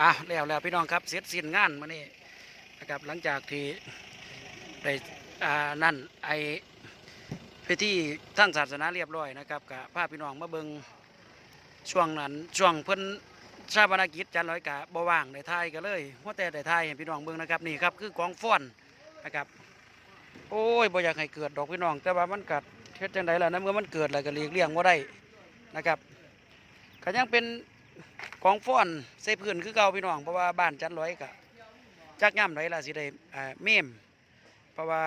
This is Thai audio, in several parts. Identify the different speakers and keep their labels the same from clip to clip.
Speaker 1: อะแล้วแล้วพี่น้องครับเสร็จสิ้นงานมานี่นะครับหลังจากที่ได้อ่านั่นไอพิธีทางศาสนาเรียบร้อยนะครับกับพาพี่น้องมาเบิงช่วงนั้นช่วงเพิ่นชาปนกิจจันร้อยกะบ่ว่างได้ทายก็เลยว่าแต่ได้ทายให้พี่น้องเบิงนะครับนี่ครับคือกองฟ้อนนะครับโอ้ยบ่อยากให้เกิดดอกพี่น้อง แต่ว่ามันกัดเฮ็ดจังไดล่ะนะเมื่อมันเกิดแล้วก็หลีกเลี่ยงบ่าได้นะครับก็ยังเป็น ของฟ้อนใส่พื้นคือเก่าพี่น้องเพราะว่าบ้านจันร้อยกะจักย่ำไรล่ะสิได้เมมเพราะว่า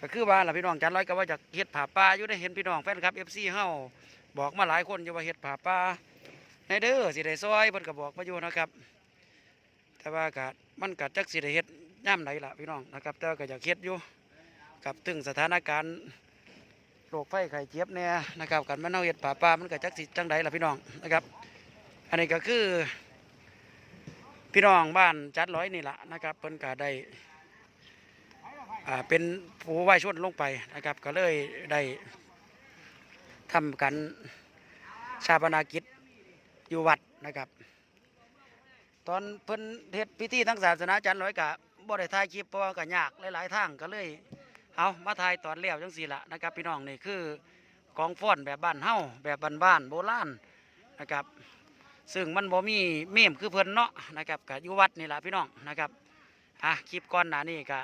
Speaker 1: ก็คือว่าล่ะพี่น้องจันร้อยก็ว่าจะเฮ็ดผาป่าอยู่ได้เห็นพี่น้องแฟนคลับ FC เฮาบอกมาหลายคนอยู่ว่าเฮ็ดผาป่าในเด้อสิได้ซอยเพิ่นก็บอกมาอยู่นะครับ แต่ว่าก็มันก็จักสิได้เฮ็ดย่ำไรล่ะพี่น้องนะครับ แต่ก็อยากเฮ็ดอยู่กับถึงสถานการณ์โรคไฟไข้เจ็บแน่นะครับกันมันเอาเฮ็ดผาป่ามันก็จักสิจังไดล่ะพี่น้องนะครับ อันนี้ก็คือพี่น้องบ้านจัดร้อยนี่แหละนะครับเพิ่นก็ได้เป็นผู้ไหว้ชนลงไปนะครับ ก็เลยได้ทำกันชาปนากิจอยู่วัดนะครับ ตอนเพิ่นเฮ็ดพิธีทั้งศาสนาจันร้อยกะบ่ได้ถ่ายคลิปเพราะก็ยากหลายๆทางก็เลยเอามาถ่ายตอนแล้วจังสี่ละนะครับ พี่น้องนี่คือกองฟ้อนแบบบ้านเฮาแบบบ้านๆโบราณนะครับ ซึ่งมันบ่มีเมมคือเพิ่นเนาะนะครับกับยู่วัดนี่แหละพี่น้องนะครับอะคลิปก่อนหน้านี้ก็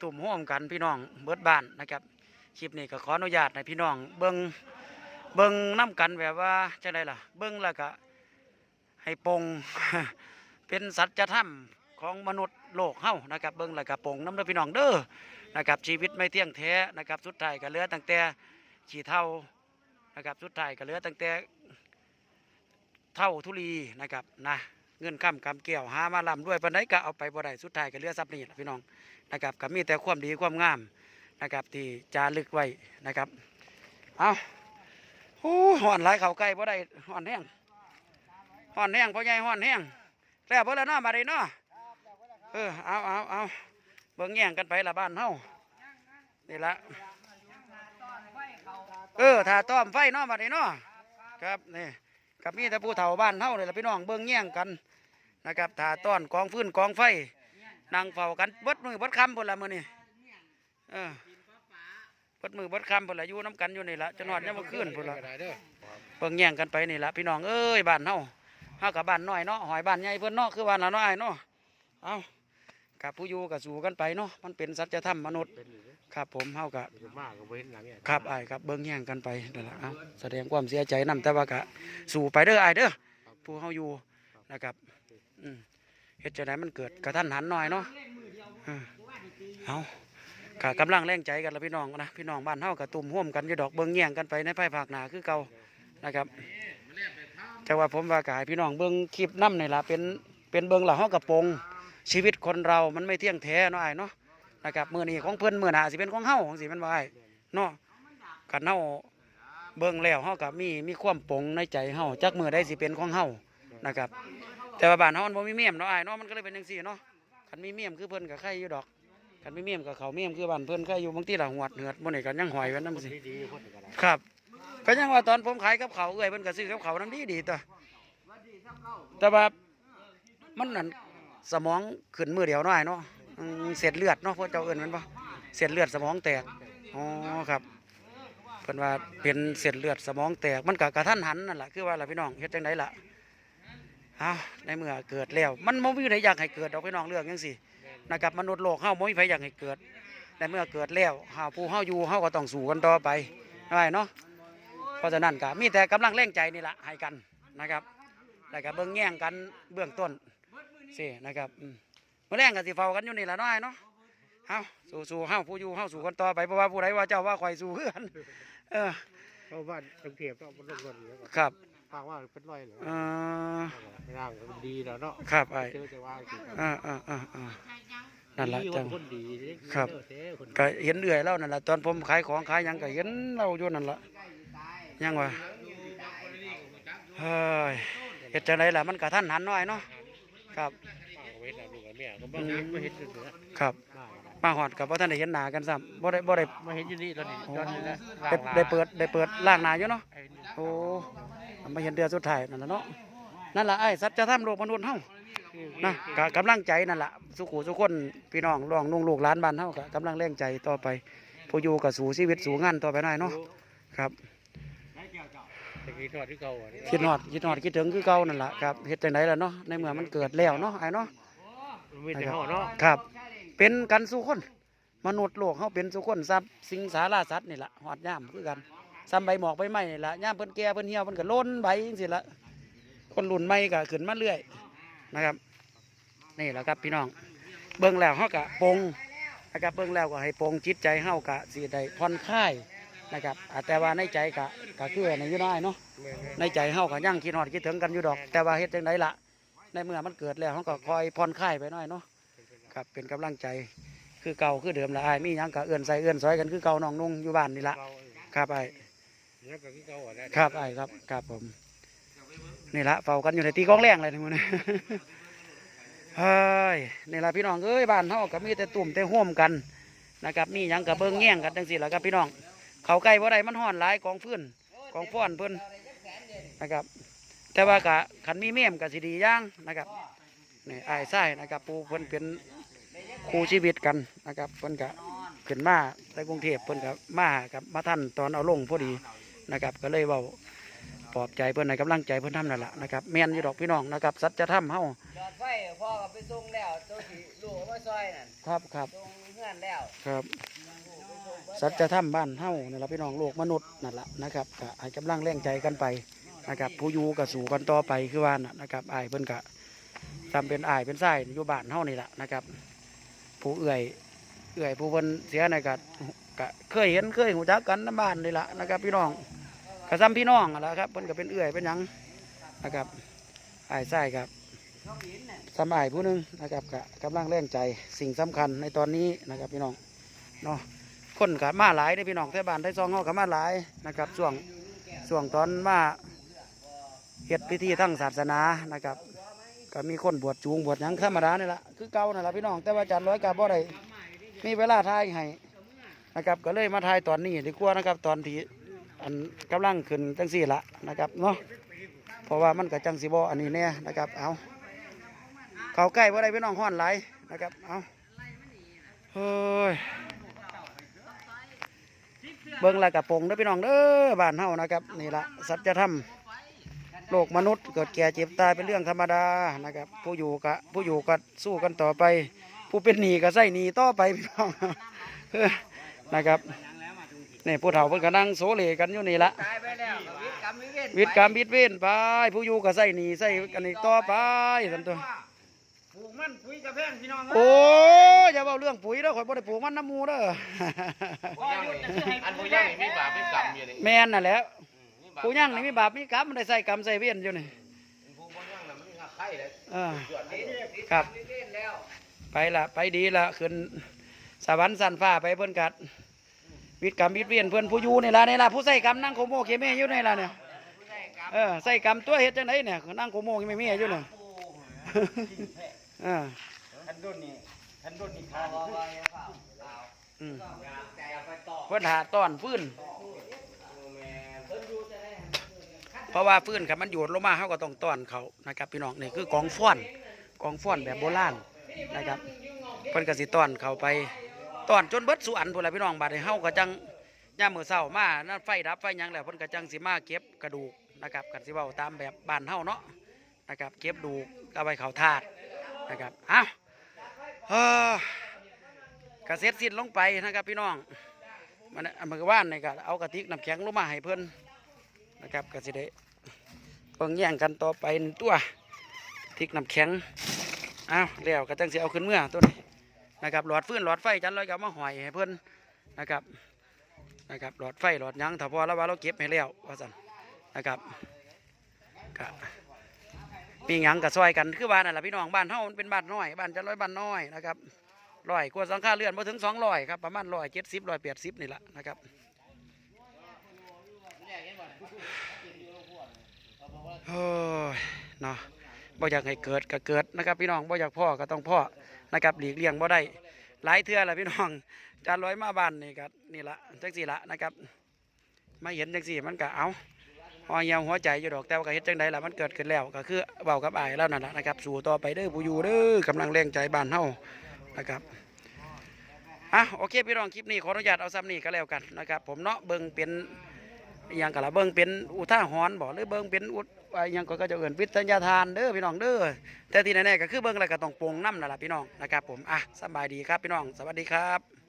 Speaker 1: ตุ่มห่วมกันพี่น้องเบิดบ้านนะครับคลิปนี้ก็ขออนุญาตให้พี่น้อง เบิ่งเบิ่งน้กันแบบว่าจังไดล่ะ เบิ่งแล้วก็ให้ปงเป็นสัจธรรมของมนุษย์โลกเฮ้านะครับเบิ่งแล้วก็ปงน้ำเด้อพี่น้องเด้อนะครับชีวิตไม่เที่ยงแท้นะครับสุดท้ายก็เหลือตั้งแต่ขี้เท่านะครับสุดท้ายก็เหลือตั้งแต่ เท่าทุลีนะครับนะเงินค้ำกำเกี่ยวหามาลำด้วยปันไดก็เอาไปบ่ได้สุดท้ายก็เลือทรัพย์นี่ล่ะพี่น้องนะครับก็มีแต่ความดีความงามนะครับที่จารึกไว้นะครับเอาโอ้ห่อนไหลเข่าใกล้บ่ได้ห่อนแห้งห่อนแห้งพ่อใหญ่ห่อนแห้งแล้วเบิ่แล้วเนาะมาได้เนาะเออเอาเอาเอาเบิ่งแย่งกันไปละบ้านเฮานี่ละเออถ้าต้อมไฟเนาะมาได้เนาะครับนี่ กับมีแต่ผู้เฒ่าบ้านเฮาเลยล่ะพี่น้องเบิ่งแย่งกันนะครับถ้าต้อนกองฟืนกองไฟนั่งเฝ้ากันบดมือบดคำพนละมือนี้เออบดมือบดคำพนละอยู่น้ำกันอยู่นี่ละจะนอนยังบ่คืนพนละเบิ่งแย่งกันไปนี่ละพี่น้องเอ้ยบ้านเฮาเฮากับบ้านน้อยเนาะหอยบ้านใหญ่เพิ่อนเนาะคือบ้านละน้อยเนาะเอากับผู้อยู่กับสู่กันไปเนาะมันเป็นสัจธรรมมนุษย์ ครับผมเฮากับ
Speaker 2: มากก็เว้นหลังเนี่ย
Speaker 1: ครับไอ้ายครับเบิ้งแย่งกันไปนั่นแหละเอาแสดงความเสียใจนํแต่ว่ากะสู่ไปเด้อไอ้ายเด้อผู้เฮาอยู่นะครับอืมเฮ็ดจะไหนมันเกิดกระทันหันหน่อยเนาะเออเอากะกำลังแรงใจกันละพี่น้องนะพี่น้องบ้านเฮากะตุ่มห่วมกันอยู่ดอกเบิ้งแย่งกันไปในภายภาคหน้าคือเก่านะครับ แต่ว่าผมว่ากายพี่น้องเบิ้งคลิปน้ำนี่ล่ะเป็นเป็นเบิ้งละห้องกระโปรงชีวิตคนเรามันไม่เที่ยงแท้เนาะไอ้ายเนาะ นะครับมือนี้ของเพิ่อนมือหน้าสิเป็นของเฮาของสิแมันบ่อ้ายเนาะกันเฮาเบิ่งแล้วเฮากับมีมีความปงในใจเฮาจักมือได้สิเป็นของเฮานะครับ แต่ว่าบ้านเฮามันบ่มีเมียมเนาะไอ้เนาะมันก็เลยเป็นจังซี่เนาะคันมีเมียมคือเพิ่นก็ไข่อยู่ดอกคันมีเมียมกับเขาเมียมคือบ้านเพิ่นไข่อยู่บางทีละหวดเหือดบ่นี่ก็ยังหอยไว้นำสิ
Speaker 2: ดีดีคนก็ได้
Speaker 1: ครับก็ยังว่าตอนผมขายกับเขาเอ้ยเพิ่นก็ซื้อกับเขาวนำดีดีตัวแต่ว่ามันนั่นสมองขึ้นมือเดียวเนาะอ้ายเนาะ เศษเลือดเนาะพวกเจ้าเอิ้นมันบ่เศษเลือดสมองแตกอ๋อครับเพิ่นว่าเป็นเส้นเลือดสมองแตกมันก็กระทันหันนั่นแหละคือว่าล่ะพี่น้องเฮ็ดจังไดล่ะเอาในเมื่อเกิดแล้ว มันบ่มีใครอยากให้เกิดดอกพี่น้องเรื่องจังซี่นะครับมนุษย์โลกเฮาบ่มีใครอยากให้เกิดแต่เมื่อเกิดแล้วหาผู้เฮาอยู่เฮาก็ต้องสู้กันต่อไปได้เนาะเพราะฉะนั้นก็มีแต่กำลังแรงใจนี่ล่ะให้กันนะครับแล้วก็เบิ่งแย่งกันเบื้องต้นสินะครับอื มมื้อแรงก็สิเฝ้ากันอยู่นี่ล่ะเนาะอ้ายเนาะเฮาสู้ๆเฮาผู้อยู่เฮาสู้กันต่อไปเพราะว่าผู้ใดว่าเจ้าว่าข่อยสู้คือกันเออ
Speaker 2: เพราะว่าตรงเทียบต้องมันลงเงินแล้วก็
Speaker 1: ครับ
Speaker 2: ฟังว่าเป็นร้อยเหรอ
Speaker 1: เอ่อ
Speaker 2: ร่างก็ดีแล้วเนาะ
Speaker 1: ครับไอ้
Speaker 2: เจอจะว่าสิ
Speaker 1: อ่าอ่าอ่าอ่านั่นแหละ
Speaker 2: ดี
Speaker 1: จัง
Speaker 2: คนดี
Speaker 1: ครับ
Speaker 2: เด้อคน
Speaker 1: ก็เห็นเอื่อยแล้วนั่นแหละตอนผมขายของขายหยังก็เห็นเราอยู่นั่นแหละยังว่าเฮ้ยเฮ็ดจังไดล่ะมันก็ทันหันหน่อยเนาะครับ
Speaker 2: ฟังเว้น แล้วลูกกับเมียก็บ่ไม่เห็นเสือ
Speaker 1: ครับ
Speaker 2: มาก
Speaker 1: มาหอดกับบ่ทันได้เห็นหน้ากันซ้ำบ่ได้บ่ได้
Speaker 2: มาเห็นอยู่นี่ตอนนี้ตอนนี้นะ
Speaker 1: ได้ได้เปิดได้เปิดล่างหน้าอยู่เนาะ
Speaker 2: ไอ้นี่
Speaker 1: โอ้มาเห็นเดือนสุดท้ายนั่นแหละเนาะ นั่นล่ะไอ้สัจธรรมโลกมนุษย์เฮานะก็กำลังใจนั่นล่ะสุขุสุคนพี่น้องร้องนุ่งลูกหลานบ้านเฮาก็กำลังแรงใจต่อไปผู้อยู่กับสู่ชีวิตสู่งานต่อไปหน่อยเนาะ ครับ
Speaker 2: ตะกี้ทอดที่เก่าอะ
Speaker 1: คิดฮอดคิดฮอดคิดถึงคือเก่านั่นล่ะครับเฮ็ดจังไดล่ะเนาะ ในเมื่อมันเกิดแล้วเนาะไอ้เนาะ
Speaker 2: มีแต่ห่อเนาะ
Speaker 1: ครับ เป็นกันสู่คน มนุษย์โลกเฮาเป็นสู่คนซับสิงสาราสัตว์นี่แหละฮอดย่ามคือกันซ้ำใบหมอกใบไม้นี่แหละย่ามเพิ่นแก่เพิ่นเหี่ยวเพิ่นก็โล้นใบจังซี่ละคนรุ่นใหม่ก็ขึ้นมาเรื่อยนะครับนี่แหละครับพี่น้อง เบิ่งแล้วเฮาก็ปงนะครับเบิ่งแล้วก็ให้ปงจิตใจเฮาก็สิได้ผ่อนคลายนะครับอาแต่ว่าในใจก็ก็คือในยู่น้อยเนาะในใจเฮาก็ยังคิดฮอดคิดถึงกันอยู่ดอก แต่ว่าเฮ็ดจังไดล่ะ ในเมื่อมันเกิดแล้วเฮาก็คอยผ่อนคลายไปหน่อยเนาะครับเป็นกำลังใจคือเก่าคือเดิมละอ้ายมีหยังก็เอื้อนใส่เอื้อนซอยกันคือเก่าน้องนุ่งอยู่บ้านนี่ละ
Speaker 2: เก่า
Speaker 1: ครับอ้าย
Speaker 2: เนี่ยก็คือเก่าอะได้
Speaker 1: ครับอ้ายครับครับผมนี่ละเฝ้ากันอยู่ในตีกลองแรงเลยทั้งหมดนะเฮ้ยนี่ละพี่น้องเอ้ยบ้านเฮาก็มีแต่ตุ่มแต่ห่วมกันนะครับมีหยังก็เบิ่งแย่งกันจังซี่ล่ะครับพี่น้องเขาใกล้บ่ได้มันฮ้อนหลายกองฟืนกองฟ้อนเพิ่นนะครับ แต่ว่ากะขันมีเมี่ยมกะสิดีอย่างนะครับนี่อายไส้นะครับปูเพิ่นเป็นครูชีวิตกันนะครับเพิ่นกะขึ้นมาในกรุงเทพเพิ่นกะมากับมาท่านตอนเอาลงพอดีนะครับก็เลยเว้าปลอบใจเพิ่นในกำลังใจเพิ่นทำนั่นแหละนะครับแม่นอยู่ดอกพี่น้องนะครับสัจธรรมเฮา
Speaker 3: จอดไฟพ่อก็ไปส่งแล้วตัวที่ลูกเอามาซอยนั่น
Speaker 1: ครับครับ
Speaker 3: ส่งเงื่อนแล้ว
Speaker 1: ครับสัจธรรมบ้านเฮานี่นละพี่น้องโลกมนุษย์นั่นแหละนะครับก็ให้กำลังแรงใจกันไป นะครับผู้อยู่ก็สู่กันต่อไปคือว่านะนะครับอายเพิ่นกะทำเป็นอายเป็นไส้อยู่บ้านเฮานี่แหละนะครับ ผู้เอื่อยเอื่อยผู้เพิ่นเสียในกัก็เคยเห็นเคยหูจักกันในบ้านนี่แหละนะครับ พี่น้องก็ซ้ำพี่น้องนั่นแหละครับเพิ่นก็เป็นเอื่อยเป็นยังนะครับอายไส้ครับซ้ำอายผู้หนึงนะครับก็กำลังแรงใจสิ่งสำคัญในตอนนี้นะครับพี่น้องเนาะคนกับมาหลายได้พี่น้องแถวบ้านไทยซองเฮากับมาหลายนะครับช่วงช่วงตอนมา เฮ็ดพิธีทั้งศาสนานะครับ ก็มีคนบวชจูงบวชหยังธรรมดานี่แหละคือเก่านั่นละพี่น้องแต่ว่าอาจารย์ร้อยกับบ่ได้มีเวลาทายให้นะครับ ก็เลยมาทายตอนนี้ดีกว่านะครับ ตอนที่อันกำลังขึ้นจังสี่ละนะครับเนาะเพราะว่ามันก็จังสีบ่อันนี้แน่นะครับ เอาเขาใกล้บ่ได้พี่น้องห้อนไหลายนะครับเอาเฮ้ยเบิ่งละกระโปรงเด้อพี่น้องเด้อบ้านเฮานะครับนี่ละสัจธรรม โลกมนุษย์เกิดแก่เจ็บตายเป็นเรื่องธรรมดานะครับ ผู้อยู่กะผู้อยู่ก็สู้กันต่อไป ผู้เป็นหนี้ก็ใส่หนี้ต่อไปพี่น้องเออนะครับนี่ผู้เฒ่าเพิ่นก็นั่งโซเลกันอยู่นี่ละ
Speaker 3: ตายไปแล้วก็วิทย์กรรมวิเวท
Speaker 1: วิทย์กรรมวิทย์เว้นไปผู้อยู่ก็ใส่หนี้ใส่กันอีกต่อไปสันตัว
Speaker 3: ปลูกมันปุ๋ยกระแพงพี่น้อง
Speaker 1: โอ้ยอย่าเว้าเรื่องปุ๋ยเด้อข่อยบ่ได้ปลูกมันน้ำหมูเด้อ
Speaker 4: อันผู้ย่างนี่มีบาปมีกรรมอยู่นี่
Speaker 1: แม่นน่ะแหล้ว
Speaker 4: มีบาป
Speaker 1: ผู้ยั่งนี่มีบาปมีกรรมมันได้ใส่กรรมใส่เวียนอยู่นี่
Speaker 4: ผู้บ่ย่างน่ะมันมีไข่เลย
Speaker 1: เออ
Speaker 4: ส่วนนี้
Speaker 1: ครับ
Speaker 3: วิเวทแล้ว
Speaker 1: ไปละไปดีละขึ้นสวรรค์สันฟ้าไปเพิ่นกัดวิทย์กรรมวิทย์เวียนเพิ่นผู้อยู่นี่ละนี่ละผู้ใส่กรรมนั่งโคโมเคเมอยู่นี่ละเนี่ยเออใส่กรรมตัวเฮ็ดจังไดเนี่ยนั่งโคโมเคเมอยู่เนี่ยเออ
Speaker 3: ทันดุนนี่ทันดุนนี่ขาดว่าว่าอย่าเฝ้าเอา
Speaker 1: อืม
Speaker 3: แต่เอาไปต่อ
Speaker 1: เพิ่นหาต้อนฟื้น เพราะว่าฟื้นครับมันโยดลงมาเขาก็ต้องต้อนเขานะครับพี่น้องนี่คือกองฟ้อนกองฟ้อนแบบโบราณนะครับเพิ่นกสิต้อนเขาไปต้อนจนเบิดสุอันพุ่นล่ะพี่น้องบาดนี้เฮาก็จังย่ามมื้อเช้ามานั่นไฟดับไฟยังแล้วเพิ่นก็จังสิมาเก็บกระดูกนะครับกันสิเว้าตามแบบบ้านเฮาเนาะนะครับเก็บดูกเอาไว้เขาถาดนะครับอ้าเฮ้อกระเซ็ดสิ้นลงไปนะครับพี่น้องมันอันมันก็ว่านนี่ก็เอากระติกน้ำแข็งลงมาให้เพิ่น นะครับก็สิได้เพิ่งแย่งกันต่อไปหนึ่งตัวติกน้ำแข็งอ้าวแล้วก็จังสิเอาขึ้นเมื่อตัวนี้นะครับหลอดฟื้นหลอดไฟจันลอยกับมาหอยให้เพิ่อนนะครับนะครับหลอดไฟหลอดยังถ้าพอแล้วว่าเราเก็บให้แล้วว่าสั่นนะครับก็ปีหยังกับซอยกันคือบ้านนั่นแหละพี่น้องบ้านเฮามันเป็นบ้านน้อยบ้านจันลอยบ้านน้อยนะครับร้อยกว่าสังฆาเรือนมาถึงสองร้อยครับประมาณร้อยเจ็ดสิบร้อยแปดสิบนี่แหละนะครับ โอ้ยเนาะบ่อยากให้เกิดก็เกิดนะครับ พี่น้องบ่อยากพ่อก็ต้องพ่อนะครับหลีกเลี่ยงบ่ได้หลายเทื่อละพี่น้องจานร้อยมาบ้านนี่ก็นี่ละจังสี่ละนะครับ มาเห็นจังสี่มันก็เอาห่อเหี่ยวหัวใจอยู่ดอกแต่ว่าก็เฮ็ดจังไดล่ะมันเกิดขึ้นแล้วก็คือเว้ากับอายแล้วนั่นแหละนะครับ สู่ต่อไปเด้อผู้อยู่เด้อกำลังแรงใจบ้านเฮานะครับอะโอเคพี่น้องคลิปนี้ขออนุญาตเอาซ้ำนี้ก็แล้วกันนะครับ ผมเนาะเบิ่งเป็น อย่างก็ละเบิ้งเป็นอุท่าหรณ์บ่หรือเบิ้งเป็นอุทอหยังก็จะเอื่นวิทยาทานเด้อพี่น้องเด้อแต่ที่แน่ๆก็คือเบิ้งอะไรก็ต้องปรงน้ำนั่นล่ะพี่น้องนะครับผมอะสบายดีครับพี่น้อง สวัสดีครับ